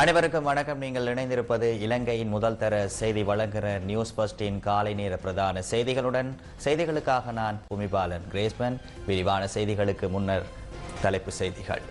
அனைவருக்கும் வணக்கம். நீங்கள் இணைந்திருப்பது இலங்கையின் முதல் தர செய்தி வழங்குகிற நியூஸ் பஸ்டின் காலை நேர பிரதான செய்திகளுடன் செய்திகளுக்காக நான் பூமிபாலன் கிரேஸ்மன். விரிவான செய்திகளுக்கு முன்னர் தலைப்பு செய்திகள்.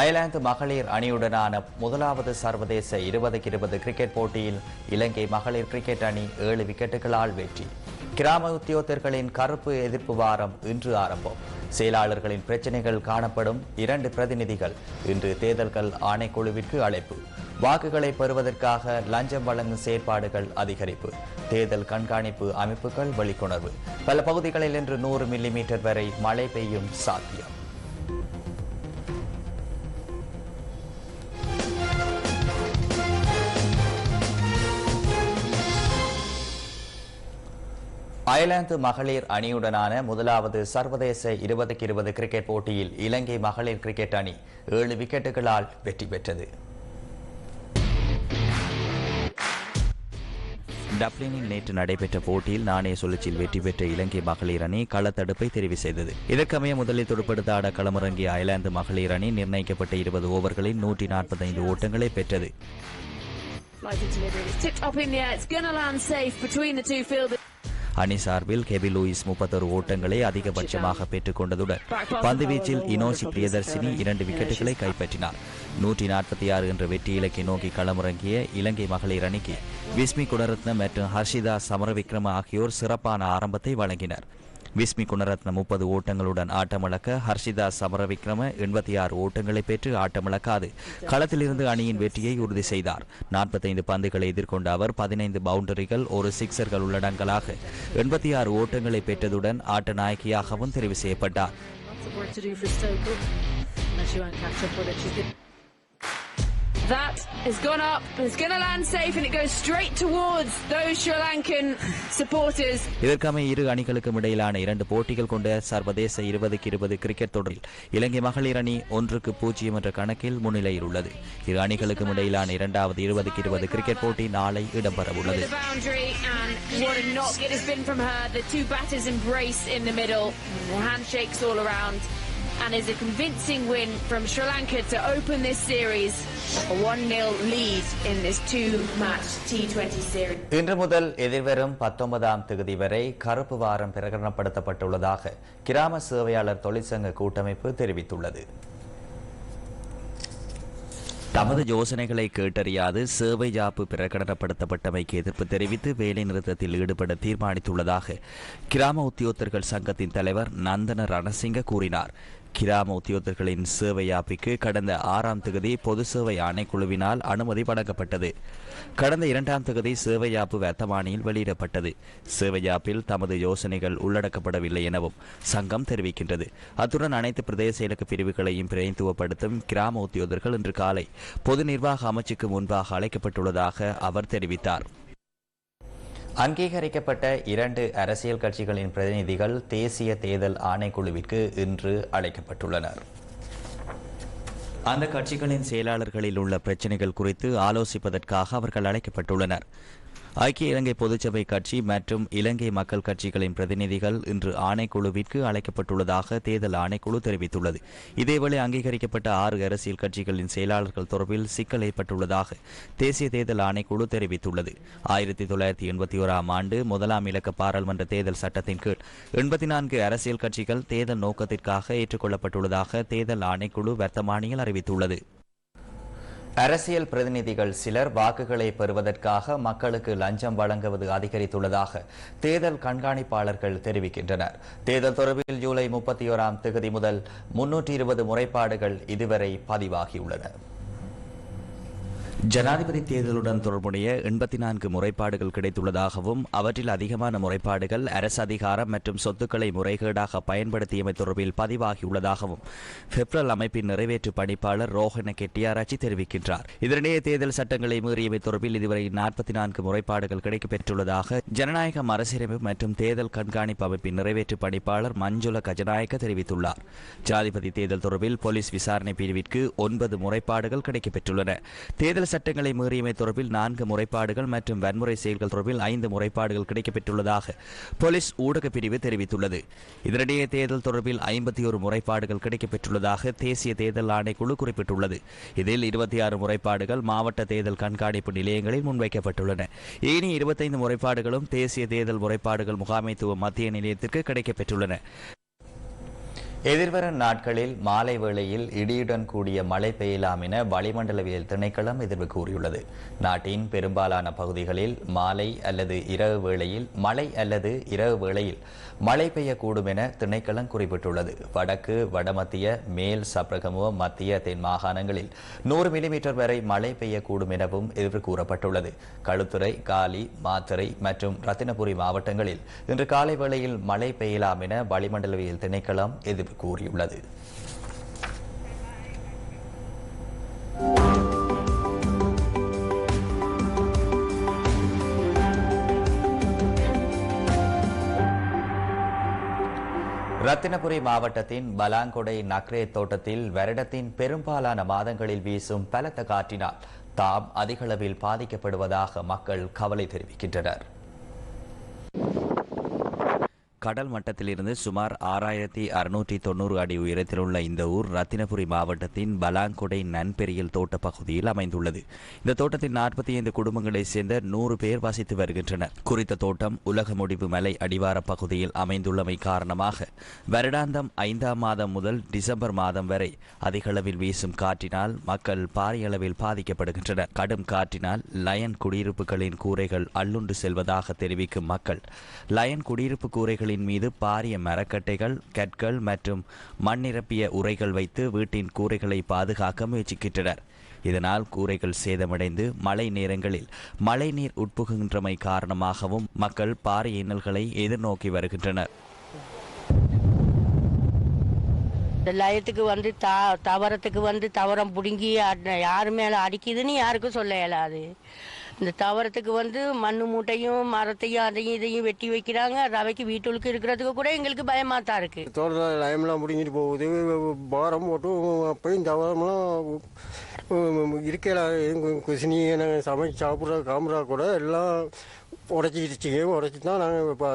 அயர்லாந்து மகளிர் அணியுடனான முதலாவது சர்வதேச இருபதுக்கு இருபது கிரிக்கெட் போட்டியில் இலங்கை மகளிர் கிரிக்கெட் அணி ஏழு விக்கெட்டுகளால் வெற்றி. கிராம உத்தியோகத்தர்களின் கருப்பு எதிர்ப்பு வாரம் இன்று ஆரம்பம். செயலாளர்களின் பிரச்சினைகள் காணப்படும் இரண்டு பிரதிநிதிகள் இன்று தேர்தல்கள் ஆணைக்குழுவிற்கு அழைப்பு. வாக்குகளை பெறுவதற்காக லஞ்சம் வழங்கும் செயற்பாடுகள் அதிகரிப்பு. தேர்தல் கண்காணிப்பு அமைப்புகள் வெளிக்கொணர்வு. பல பகுதிகளில் இன்று நூறு மில்லிமீட்டர் வரை மழை பெய்யும் சாத்தியம். அயர்லாந்து மகளிர் அணியுடனான முதலாவது சர்வதேச இருபதுக்கு இருபது கிரிக்கெட் போட்டியில் இலங்கை மகளிர் கிரிக்கெட் அணி ஏழு விக்கெட்டுகளால் வெற்றி பெற்றது. டப்ளினில் நேற்று நடைபெற்ற போட்டியில் நாணய சுழற்சியில் வெற்றி பெற்ற இலங்கை மகளிர் அணி களத்தடுப்பை தெரிவு செய்தது. இதற்கமைய முதலில் துடுப்படுத்த ஆட களமிறங்கிய அயர்லாந்து மகளிர் அணி நிர்ணயிக்கப்பட்ட இருபது ஓவர்களில் நூற்றி நாற்பத்தைந்து ஓட்டங்களை பெற்றது. அணி சார்பில் கெபி லூயிஸ் முப்பத்தொரு ஓட்டங்களை அதிகபட்சமாக பெற்றுக் கொண்டதுடன் பந்து வீச்சில் இனோசி பிரியதர்சினி இரண்டு விக்கெட்டுகளை கைப்பற்றினார். நூற்றி நாற்பத்தி ஆறு என்ற வெற்றி இலக்கை நோக்கி களமிறங்கிய இலங்கை மகளிர் அணிக்கு விஸ்மி குணரத்ன மற்றும் ஹர்ஷிதா சமரவிக்ரம ஆகியோர் சிறப்பான ஆரம்பத்தை வழங்கினர். விஸ்மி குணரத்ன முப்பது ஓட்டங்களுடன் ஆட்டமிழக்க ஹர்ஷிதா சமரவிக்ரம எண்பத்தி ஆறு ஓட்டங்களை பெற்று ஆட்டமிழக்காது. களத்திலிருந்து அணியின் வெற்றியை உறுதி செய்தார். நாற்பத்தைந்து பந்துகளை எதிர்கொண்ட அவர் பதினைந்து பவுண்டரிகள் ஒரு சிக்சர்கள் உள்ளடங்கலாக எண்பத்தி ஆறு ஓட்டங்களை பெற்றதுடன் ஆட்ட நாயகியாகவும் தெரிவு செய்யப்பட்டார். That has gone up. It's going to land safe and it goes straight towards those Sri Lankan supporters. இதற்கமை இரு அணிகளுக்கும் இடையிலான இரண்டு போட்டிகள் கொண்ட சர்வதேச இருபதுக்கு இருபது கிரிக்கெட் தொடரில் இலங்கை மகளிர் அணி ஒன்றுக்கு பூஜ்ஜியம் என்ற கணக்கில் முன்னிலையில் உள்ளது இரு அணிகளுக்கும் இடையிலான இரண்டாவது இருபதுக்கு இருபது கிரிக்கெட் போட்டி நாளை இடம்பெறவுள்ளது The boundary and what a knock it has been from her. The two batters embrace in the middle. The handshakes all around. And is a convincing win from Sri Lanka to open this series. A 1-0 lead in this two-match T20 series. இன்று முதல் எதிர்வரும் பத்தொன்பதாம் தேதி வரை கருப்பு வாரம் பிரகடனப்படுத்தப்பட்டுள்ளதாக கிராம சேவையாளர் தொழிற்சங்க கூட்டமைப்பு தெரிவித்துள்ளது தமது யோசனைகளை கேட்டறியாது சேவை ஜாப்பு பிரகடனப்படுத்தப்பட்டமைக்கு எதிர்ப்பு தெரிவித்து வேலை நிறுத்தத்தில் ஈடுபட தீர்மானித்துள்ளதாக கிராம உத்தியோகத்தர்கள் சங்கத்தின் தலைவர் நந்தன ரணசிங்க கூறினார் கிராம உத்தியோகத்தர்களின் சேவை யாப்பிற்கு கடந்த ஆறாம் தொகுதி பொது சேவை ஆணைக்குழுவினால் அனுமதி வழங்கப்பட்டது. கடந்த இரண்டாம் தொகுதி சேவை யாப்பு வர்த்தமானியில் வெளியிடப்பட்டது. சேவை யாப்பில் தமது யோசனைகள் உள்ளடக்கப்படவில்லை எனவும் சங்கம் தெரிவிக்கின்றது. அத்துடன் அனைத்து பிரதேச இலக்கு பிரிவுகளையும் பிரதிநிதித்துவப்படுத்தும் கிராம உத்தியோகர்கள் இன்று காலை பொது நிர்வாக அமைச்சுக்கு முன்பாக அழைக்கப்பட்டுள்ளதாக அவர் தெரிவித்தார். அங்கீகரிக்கப்பட்ட இரண்டு அரசியல் கட்சிகளின் பிரதிநிதிகள் தேசிய தேர்தல் ஆணைக்குழுவிற்கு இன்று அழைக்கப்பட்டுள்ளனர். அந்த கட்சிகளின் செயலாளர்களில் உள்ள பிரச்சினைகள் குறித்து ஆலோசிப்பதற்காக அவர்கள் அழைக்கப்பட்டுள்ளனர். ஐக்கிய இலங்கை பொதுச்சபை கட்சி மற்றும் இலங்கை மக்கள் கட்சிகளின் பிரதிநிதிகள் இன்று ஆணைக்குழுவிற்கு அழைக்கப்பட்டுள்ளதாக தேர்தல் ஆணைக்குழு தெரிவித்துள்ளது. இதேவேளை அங்கீகரிக்கப்பட்ட ஆறு அரசியல் கட்சிகளின் செயலாளர்கள் தொடர்பில் சிக்கல் ஏற்பட்டுள்ளதாக தேசிய தேர்தல் ஆணைக்குழு தெரிவித்துள்ளது. ஆயிரத்தி தொள்ளாயிரத்தி எண்பத்தி ஓராம் ஆண்டு முதலாம் இலக்க பாராளுமன்ற தேர்தல் சட்டத்தின் கீழ் எண்பத்தி நான்கு அரசியல் கட்சிகள் தேர்தல் நோக்கத்திற்காக ஏற்றுக்கொள்ளப்பட்டுள்ளதாக தேர்தல் ஆணைக்குழு வர்த்தமானியில் அறிவித்துள்ளது. அரசியல் பிரதிநிதிகள் சிலர் வாக்குகளை பெறுவதற்காக மக்களுக்கு லஞ்சம் வழங்குவது அதிகரித்துள்ளதாக தேர்தல் கண்காணிப்பாளர்கள் தெரிவிக்கின்றனர். தேர்தல் தொடர்பில் ஜூலை முப்பத்தி ஓராம் தேதி முதல் முன்னூற்றி இருபது முறைப்பாடுகள் இதுவரை பதிவாகியுள்ளன. ஜனாதிபதி தேர்தலுடன் தொடர்புடைய எண்பத்தி நான்கு முறைப்பாடுகள் கிடைத்துள்ளதாகவும் அவற்றில் அதிகமான முறைப்பாடுகள் அரசு அதிகாரம் மற்றும் சொத்துக்களை முறைகேடாக பயன்படுத்தியமை தொடர்பில் பதிவாகியுள்ளதாகவும் பெப்ரல் அமைப்பின் நிறைவேற்று பணிப்பாளர் ரோஹன கெட்டியாராச்சி தெரிவிக்கின்றார். இதனிடையே தேர்தல் சட்டங்களை மீறியமை தொடர்பில் இதுவரை நாற்பத்தி நான்கு முறைப்பாடுகள் கிடைக்கப்பெற்றுள்ளதாக ஜனநாயகம் அரசியலமைப்பு மற்றும் தேர்தல் கண்காணிப்பு அமைப்பின் நிறைவேற்று பணிப்பாளர் மஞ்சுள கஜநாயக்க தெரிவித்துள்ளார். ஜனாதிபதி தேர்தல் தொடர்பில் போலீஸ் விசாரணை பிரிவிற்கு ஒன்பது முறைப்பாடுகள் கிடைக்கப்பெற்றுள்ளன. தேர்தல் தேர்தல் சட்டங்களை மீறியமை தொடர்பில் நான்கு முறைப்பாடுகள் மற்றும் வன்முறை செயல்கள் தொடர்பில் ஐந்து முறைப்பாடுகள் கிடைக்கப்பெற்றுள்ளதாக போலீஸ் ஊடகப் பிரிவு தெரிவித்துள்ளது. இதனிடையே தேர்தல் தொடர்பில் ஐம்பத்தி ஒரு முறைப்பாடுகள் கிடைக்கப்பெற்றுள்ளதாக தேசிய தேர்தல் ஆணைக்குழு குறிப்பிட்டுள்ளது. இதில் இருபத்தி ஆறு முறைப்பாடுகள் மாவட்ட தேர்தல் கண்காணிப்பு நிலையங்களில் முன்வைக்கப்பட்டுள்ளன. இனி இருபத்தைந்து முறைப்பாடுகளும் தேசிய தேர்தல் முறைப்பாடுகள் முகாமைத்துவ மத்திய நிலையத்திற்கு கிடைக்கப்பெற்றுள்ளன. எதிர்வரும் நாட்களில் மாலை வேளையில் இடியுடன் கூடிய மழை பெய்யலாம் என வளிமண்டலவியல் திணைக்களம் எதிர்வு கூறியுள்ளது. நாட்டின் பெரும்பாலான பகுதிகளில் மாலை அல்லது இரவு வேளையில் மழை அல்லது இரவு வேளையில் மழை பெய்யக்கூடும் என திணைக்களம் குறிப்பிட்டுள்ளது. வடக்கு வடமத்திய மேல் சப்ரகமுவ மத்திய தென் மாகாணங்களில் நூறு மில்லிமீட்டர் வரை மழை பெய்யக்கூடும் எனவும் எதிர்வு கூறப்பட்டுள்ளது. களுத்துறை காலி மாத்தறை மற்றும் ரத்தினபுரி மாவட்டங்களில் இன்று காலை வேளையில் மழை பெய்யலாம் என வளிமண்டலவியல் திணைக்களம் எதிர்ப்பு கூறியுள்ளது. ரத்தினபுரி மாவட்டத்தின் பலாங்கொடை நக்ரே தோட்டத்தில் வருடத்தின் பெரும்பாலான மாதங்களில் வீசும் பலத்த காற்றினால் தாம் அதிகளவில் பாதிக்கப்படுவதாக மக்கள் கவலை தெரிவிக்கின்றனர். கடல் மட்டத்திலிருந்து சுமார் ஆறாயிரத்தி அறுநூற்றி தொண்ணூறு அடி உயரத்தில் உள்ள இந்த ஊர் ரத்தினபுரி மாவட்டத்தின் பலாங்கொடை நன்பெரியல் தோட்ட பகுதியில் அமைந்துள்ளது. இந்த தோட்டத்தில் நாற்பத்தி ஐந்து குடும்பங்களைச் சேர்ந்த நூறு பேர் வசித்து வருகின்றனர். குறித்த தோட்டம் உலக முடிவு மலை அடிவார பகுதியில் அமைந்துள்ளமை காரணமாக வருடாந்தம் ஐந்தாம் மாதம் முதல் டிசம்பர் மாதம் வரை அதிகளவில் வீசும் காற்றினால் மக்கள் பாரிய அளவில் பாதிக்கப்படுகின்றனர். கடும் காற்றினால் லயன் குடியிருப்புகளின் கூரைகள் அள்ளுண்டு செல்வதாக தெரிவிக்கும் மக்கள் லயன் குடியிருப்பு கூரைகளின் மீது பாரிய மரக்கட்டைகள் கற்கள் மற்றும் மண் நிரப்பிய உரைகள் வைத்து வீட்டின் கூரைகளை பாதுகாக்க முயற்சிக்கின்றனர். இதனால் கூரைகள் சேதமடைந்து மழை நேரங்களில் மழைநீர் உட்புகின்றமை காரணமாகவும் மக்கள் பாரிய இன்னல்களை எதிர்நோக்கி வருகின்றனர். இந்த லயத்துக்கு வந்து தா தவறத்துக்கு வந்து தவறம் பிடுங்கி யார் யாரு மேலே அடிக்குதுன்னு யாருக்கும் சொல்ல இயலாது. இந்த தவறத்துக்கு வந்து மண்ணு மூட்டையும் மரத்தையும் அதையும் இதையும் வெட்டி வைக்கிறாங்க. ரவைக்கு வீட்டுக்கு இருக்கிறதுக்கு கூட எங்களுக்கு பயமா தான் இருக்கு தோட்டத்தில் லயம்லாம் முடிஞ்சிட்டு போகுது. பாரம் போட்டு அப்பயும் தவறம்லாம் இருக்கையில் குசினி நாங்கள் சமைச்சு சாப்பிட்ற காமரா கூட எல்லாம் உடச்சிக்கிடுச்சிங்க உடச்சி தான் நாங்கள் இப்போ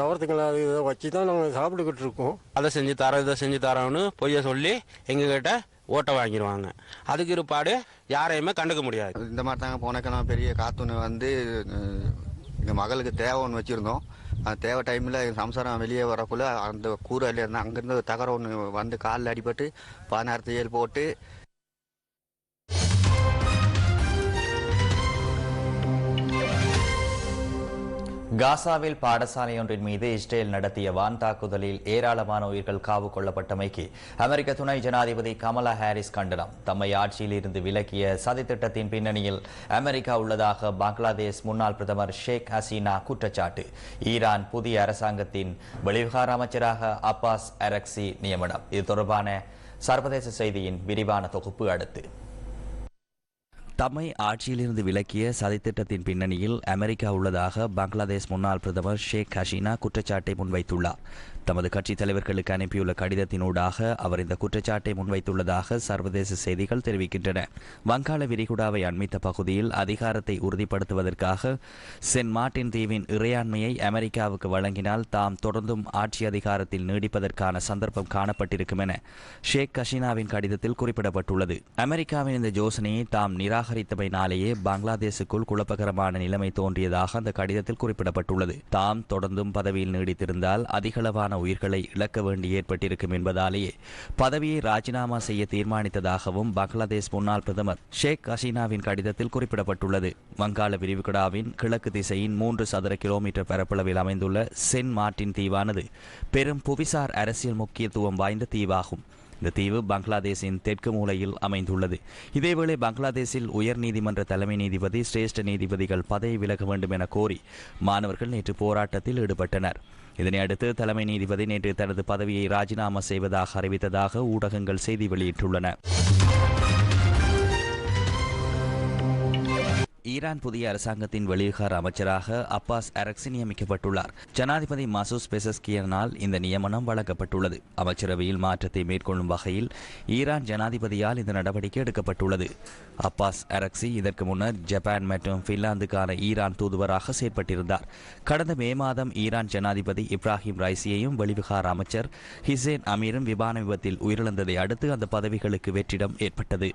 தவறத்துங்களை அது இதை வச்சு தான் நாங்கள் சாப்பிட்டுக்கிட்டு இருக்கோம். அதை செஞ்சு தரோம் இதை செஞ்சு தரோன்னு பொய்ய சொல்லி எங்ககிட்ட ஓட்டை வாங்கிடுவாங்க. அதுக்கு இருப்பாடு யாரையுமே கண்டுக்க முடியாது. இந்த மாதிரி தாங்க போனக்கெல்லாம் பெரிய காத்துன்னு வந்து எங்கள் மகளுக்கு தேவை ஒன்று வச்சுருந்தோம். அந்த தேவை டைமில் சம்சாரம் வெளியே வரக்குள்ள அந்த கூரையில் இருந்து அங்கேருந்து தகர ஒன்று வந்து காலில் அடிபட்டு பதினாறு தையல் போட்டு காசாவில் பாடசாலையொன்றின் மீது இஸ்ரேல் நடத்திய வான் தாக்குதலில் ஏராளமான உயிர்கள் காவு கொள்ளப்பட்டமைக்கு அமெரிக்க துணை ஜனாதிபதி கமலா ஹாரிஸ் கண்டனம். தம்மை ஆட்சியில் இருந்து விலக்கிய சதித்திட்டத்தின் பின்னணியில் அமெரிக்கா உள்ளதாக பங்களாதேஷ் முன்னாள் பிரதமர் ஷேக் ஹசீனா குற்றச்சாட்டு. ஈரான் புதிய அரசாங்கத்தின் வெளிவிவகார அமைச்சராக அப்பாஸ் அரக்சி நியமனம். இது தொடர்பான சர்வதேச செய்தியின் விரிவான தொகுப்பு அடுத்து. தம்மை ஆட்சியிலிருந்து விலக்கிய சதித்திட்டத்தின் பின்னணியில் அமெரிக்கா உள்ளதாக பங்களாதேஷ் முன்னாள் பிரதமர் ஷேக் ஹசீனா குற்றச்சாட்டை முன்வைத்துள்ளார். தமது கட்சித் தலைவர்களுக்கு அனுப்பியுள்ள கடிதத்தினூடாக அவர் இந்த குற்றச்சாட்டை முன்வைத்துள்ளதாக சர்வதேச செய்திகள் தெரிவிக்கின்றன. வங்காள விரிகுடாவை அண்மித்த பகுதியில் அதிகாரத்தை உறுதிப்படுத்துவதற்காக சென்ட் மார்ட்டின் தீவின் இறையாண்மையை அமெரிக்காவுக்கு வழங்கினால் தாம் தொடர்ந்தும் ஆட்சி அதிகாரத்தில் நீடிப்பதற்கான சந்தர்ப்பம் காணப்பட்டிருக்கும் என ஷேக் ஹசீனாவின் கடிதத்தில் குறிப்பிடப்பட்டுள்ளது. அமெரிக்காவின் இந்த யோசனையை தாம் நிராகரித்தமையினாலேயே பங்களாதேஷுக்குள் குழப்பகரமான நிலைமை தோன்றியதாக அந்த கடிதத்தில் குறிப்பிடப்பட்டுள்ளது. தாம் தொடர்ந்தும் பதவியில் நீடித்திருந்தால் அதிகளவான உயிர்களை இழக்க வேண்டி ஏற்பட்டிருக்கும் என்பதாலேயே பதவியை ராஜினாமா செய்ய தீர்மானித்ததாகவும் பங்களாதேஷ் முன்னாள் பிரதமர் ஷேக் ஹசீனாவின் கடிதத்தில் குறிப்பிடப்பட்டுள்ளது. வங்காள விரிவுகடாவின் கிழக்கு திசையின் மூன்று சதுர கிலோமீட்டர் பரப்பளவில் அமைந்துள்ள சென்ட் மார்டின் தீவானது பெரும் புவிசார் அரசியல் முக்கியத்துவம் வாய்ந்த தீவாகும். இந்த தீவு பங்களாதேஷின் தெற்கு மூலையில் அமைந்துள்ளது. இதேவேளை பங்களாதேஷில் உயர் நீதிமன்ற தலைமை நீதிபதி சிரேஷ்ட நீதிபதிகள் பதவி விலக வேண்டும் என கோரி மாணவர்கள் நேற்று போராட்டத்தில் ஈடுபட்டனர். இதனையடுத்து தலைமை நீதிபதி நேற்று தனது பதவியை ராஜினாமா செய்வதாக அறிவித்ததாக ஊடகங்கள் செய்தி வெளியிட்டுள்ளன. ஈரான் புதிய அரசாங்கத்தின் வெளிவிகார அமைச்சராக அப்பாஸ் அரக்சி நியமிக்கப்பட்டுள்ளார் ஜனாதிபதி மசூஸ் பெசஸ்கியனால் இந்த நியமனம் வழங்கப்பட்டுள்ளது. அமைச்சரவையில் மாற்றத்தை மேற்கொள்ளும் வகையில் ஈரான் ஜனாதிபதியால் இந்த நடவடிக்கை எடுக்கப்பட்டுள்ளது. அப்பாஸ் அரக்சி இதற்கு முன்னர் ஜப்பான் மற்றும் பின்லாந்துக்கான ஈரான் தூதுவராக செயற்பட்டிருந்தார். கடந்த மே மாதம் ஈரான் ஜனாதிபதி இப்ராஹிம் ரைசியையும் வெளிவிகார அமைச்சர் ஹிசேன் அமீரும் விமான விபத்தில் உயிரிழந்ததை அடுத்து அந்த பதவிகளுக்கு வெற்றிடம் ஏற்பட்டது.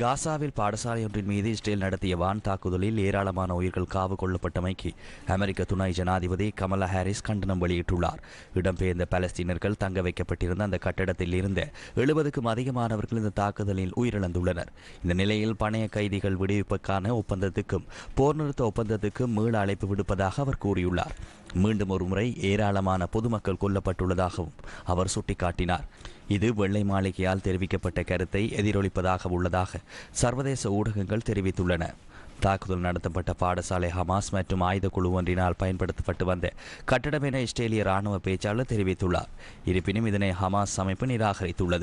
காசாவில் பாடசாலை ஒன்றின் மீது இஸ்ரேல் நடத்திய வான் தாக்குதலில் ஏராளமான உயிர்கள் காவு கொள்ளப்பட்டமைக்கு அமெரிக்க துணை ஜனாதிபதி கமலா ஹாரிஸ் கண்டனம் வெளியிட்டுள்ளார். இடம்பெயர்ந்த பலஸ்தீனர்கள் தங்க வைக்கப்பட்டிருந்த அந்த கட்டடத்தில் இருந்த எழுபதுக்கும் அதிகமானவர்கள் இந்த தாக்குதலில் உயிரிழந்துள்ளனர். இந்த நிலையில் பணைய கைதிகள் விடுவிப்புக்கான ஒப்பந்தத்துக்கும் போர் நிறுத்த ஒப்பந்தத்துக்கும் மீள அழைப்பு விடுப்பதாக அவர் கூறியுள்ளார். மீண்டும் ஒருமுறை ஏராளமான பொதுமக்கள் கொல்லப்பட்டுள்ளதாகவும் அவர் சுட்டிக்காட்டினார். இது வெள்ளை மாளிகையால் தெரிவிக்கப்பட்ட கருத்தை எதிரொலிப்பதாக உள்ளதாக சர்வதேச ஊடகங்கள் தெரிவித்துள்ளன. தாக்குதல் நடத்தப்பட்ட பாடசாலை ஹமாஸ் மற்றும் ஆயுத குழு ஒன்றினால் பயன்படுத்தப்பட்டு வந்த கட்டடம் என இஸ்ரேலிய ராணுவ பேச்சாளர் தெரிவித்துள்ளார். இருப்பினும் இதனை ஹமாஸ் அமைப்பு நிராகரித்துள்ளது.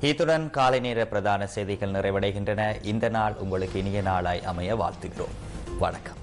இத்துடன் காலை நேர பிரதான செய்திகள் நிறைவடைகின்றன. இந்த நாள் உங்களுக்கு இனிய நாளாய் அமைய வாழ்த்துகிறோம். வணக்கம்.